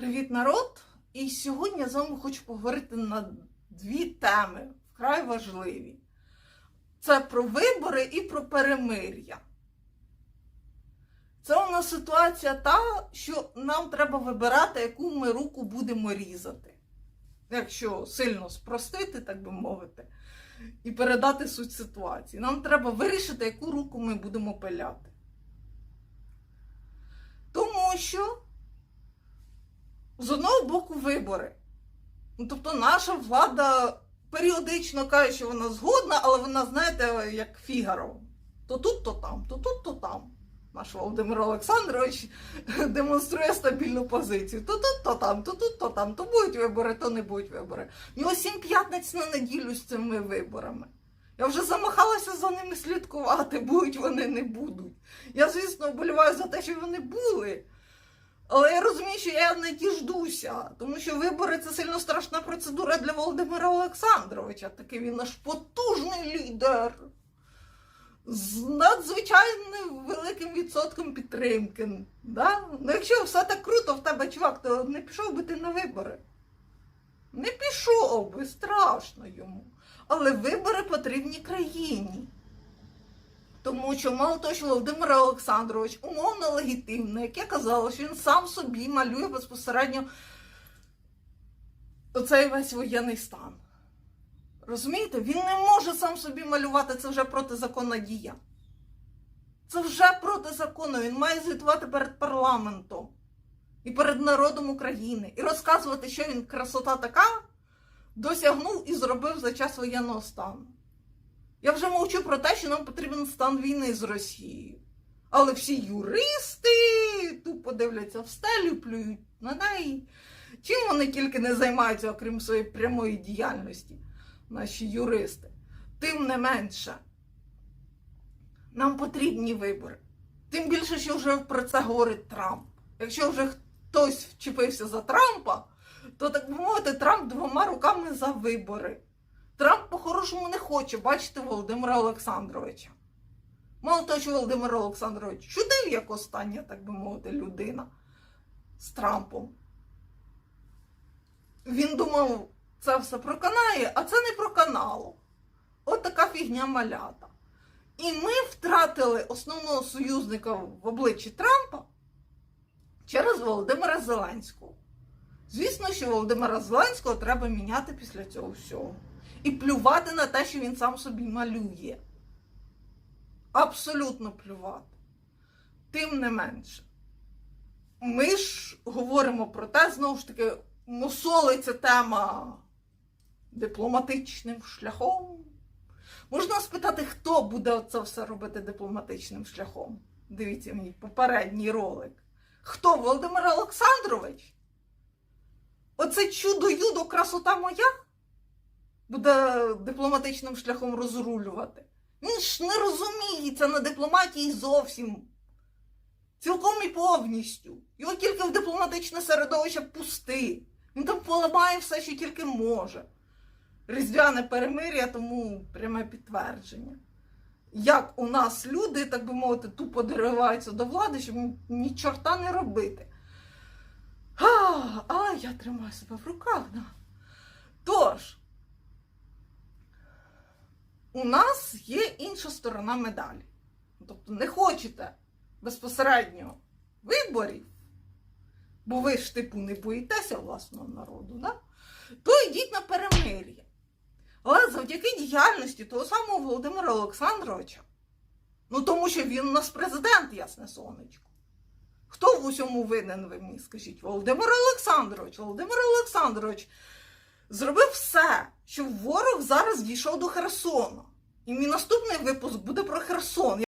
Привіт, народ! І сьогодні я з вами хочу поговорити на дві теми вкрай важливі: це про вибори і про перемир'я. Це у нас ситуація та, що нам треба вибирати, яку ми руку будемо різати. Якщо сильно спростити, так би мовити, і передати суть ситуації. Нам треба вирішити, яку руку ми будемо пиляти. Тому що з одного боку вибори. Ну, тобто наша влада періодично каже, що вона згодна, але вона, знаєте, як Фігаро. То тут, то там, то тут, то там. Наш Володимир Олександрович демонструє стабільну позицію. То тут, то там, то тут, то там, то будуть вибори, то не будуть вибори. У нього сім п'ятниць на неділю з цими виборами. Я вже замахалася за ними слідкувати, будуть вони не будуть. Я, звісно, вболіваю за те, що вони були. Але я розумію, що я не діждуся, тому що вибори це сильно страшна процедура для Володимира Олександровича. Такий він наш потужний лідер з надзвичайно великим відсотком підтримки. Да? Ну, якщо все так круто в тебе, чувак, то не пішов би ти на вибори. Не пішов би, страшно йому. Але вибори потрібні країні. Тому що мало того, що Володимир Олександрович умовно легітимний, як я казала, що він сам собі малює безпосередньо оцей весь воєнний стан. Розумієте, він не може сам собі малювати це вже протизаконна дія. Це вже протизаконно. Він має звітувати перед парламентом і перед народом України і розказувати, що він красота така досягнув і зробив за час воєнного стану. Я вже мовчу про те, що нам потрібен стан війни з Росією. Але всі юристи тупо дивляться в стелю, плюють на неї. Чим вони тільки не займаються, окрім своєї прямої діяльності, наші юристи. Тим не менше, нам потрібні вибори. Тим більше, що вже про це говорить Трамп. Якщо вже хтось вчепився за Трампа, то так би мовити, Трамп двома руками за вибори. Трамп по-хорошому не хоче бачити Володимира Олександровича. Мало того, що Володимир Олександрович чудив, як остання, так би мовити, людина з Трампом. Він думав, це все проканає, а це не проканало. От така фігня малята. І ми втратили основного союзника в обличчі Трампа через Володимира Зеленського. Звісно, що Володимира Зеленського треба міняти після цього всього. І плювати на те, що він сам собі малює. Абсолютно плювати. Тим не менше. Ми ж говоримо про те, знову ж таки, мусолиться тема дипломатичним шляхом. Можна спитати, хто буде це все робити дипломатичним шляхом? Дивіться мій попередній ролик. Хто Володимир Олександрович? Оце чудо-юдо, красота моя буде дипломатичним шляхом розрулювати. Він ж не розуміється на дипломатії зовсім. Цілком і повністю. Його тільки в дипломатичне середовище пусти. Він там поламає все, що тільки може. Різдвяне перемир'я, тому пряме підтвердження. Як у нас люди, так би мовити, тупо дориваються до влади, щоб ні чорта не робити. А, а я тримаю себе в руках. Да. Тож, у нас є інша сторона медалі. Тобто не хочете безпосередньо виборів, бо ви ж типу не боїтеся власного народу, да? то йдіть на перемир'я. Але завдяки діяльності того самого Володимира Олександровича, ну тому що він у нас президент, ясне сонечко. Хто в усьому винен, ви мені скажіть? Володимир Олександрович. Володимир Олександрович зробив все, щоб ворог зараз дійшов до Херсона. І мій наступний випуск буде про Херсон.